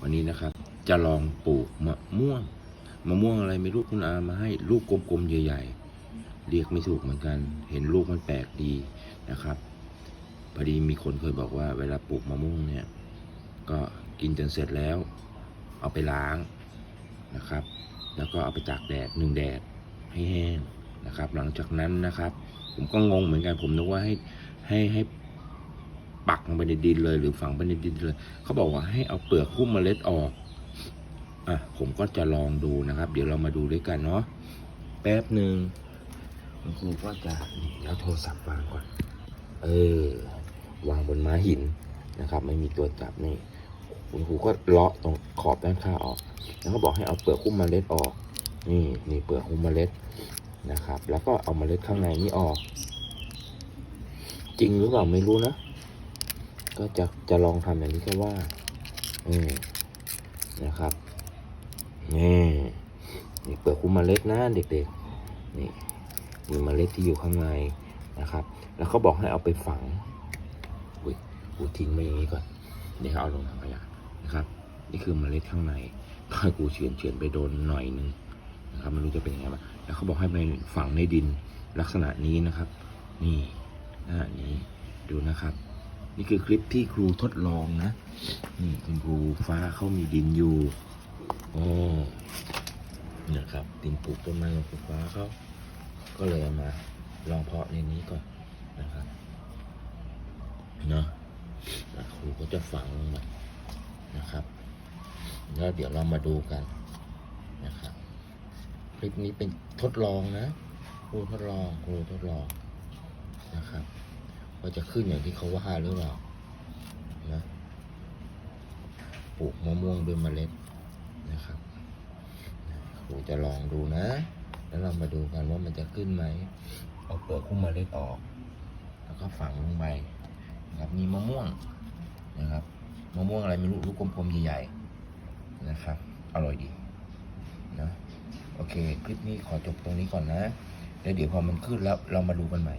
วันนี้นะครับ จะลองปลูกมะม่วง มะม่วงอะไรไม่รู้คุณอามาให้ลูกกลมๆใหญ่ๆ เรียกไม่ถูกเหมือนกัน เห็นลูกมันแปลกดีนะครับ พอดีมีคนเคยบอกว่า เวลาปลูกมะม่วงเนี่ย ก็กินจนเสร็จแล้ว เอาไปล้างนะครับ แล้วก็เอาไปตากแดดหนึ่งแดดให้แห้งนะครับ หลังจากนั้นนะครับ ผมก็งงเหมือนกันผมนึกว่าให้ให้ให้ ปักลงไปในดินเลย หรือฝังไปในดินเลย เขาบอกว่าให้เอาเปลือกหุ้มเมล็ดออกอะผมก็จะลองดูนะครับ เดี๋ยวเรามาดูด้วยกันเนาะแป๊บหนึ่งคุณครูก็จะนี่แล้วโทรศัพท์วางก่อน เออ วางบนม้าหินนะครับ ไม่มีตัวจับนี่คุณครูก็เลาะตรงขอบด้านข้างออก แล้วก็บอกให้เอาเปลือกหุ้มเมล็ดออก นี่นี่เปลือกหุ้มเมล็ดนะครับ แล้วก็เอาเมล็ดข้างในนี่ออก จริงหรือเปล่าไม่รู้นะ ก็จะจะลองทำอย่างนี้ก็ว่าอืมนะครับนี่นี่เปลือกหุ้มเมล็ดนะเด็กๆนี่มีเมล็ดที่อยู่ข้างในนะครับ แล้วเขาบอกให้เอาไปฝังอุ้ยกูทิ้งไปอย่างนี้ก่อนนี่เขาเอาลงถังขยะนะครับ นี่คือเมล็ดข้างในถ้ากูเฉือนเฉือนไปโดนหน่อยนึงนะครับไม่รู้จะเป็นยังไงบ้างแล้วเขาบอกให้ไปฝังในดินลักษณะนี้นะครับ นี่หน้านี้ดูนะครับ นี่คือคลิปที่ครูทดลองนะนี่คุณครูฟ้าเขามีดินอยู่โอ้นะครับดินปลูกต้นไม้ของครูฟ้าเขาก็เลยเอามาลองเพาะในนี้ก่อนนะครับเนาะครูก็จะฝังลงมานะครับ แล้วเดี๋ยวเรามาดูกันนะครับ คลิปนี้เป็นทดลองนะครูทดลองครูทดลอง ว่าจะขึ้นอย่างที่เขาว่าหรือเปล่านะปลูกมะม่วงด้วยเมล็ดนะครับครูจะลองดูนะ แล้วเรามาดูกันว่ามันจะขึ้นไหมเอาเปลือกหุ้มเมล็ดออก แล้วก็ฝังลงไปนะครับมีมะม่วงนะครับมะม่วงอะไรไม่รู้ลูกกลมๆใหญ่ๆนะครับ อร่อยดีนะโอเค คลิปนี้ขอจบตรงนี้ก่อนนะแล้วเดี๋ยวพอมันขึ้นแล้วเรามาดูกันใหม่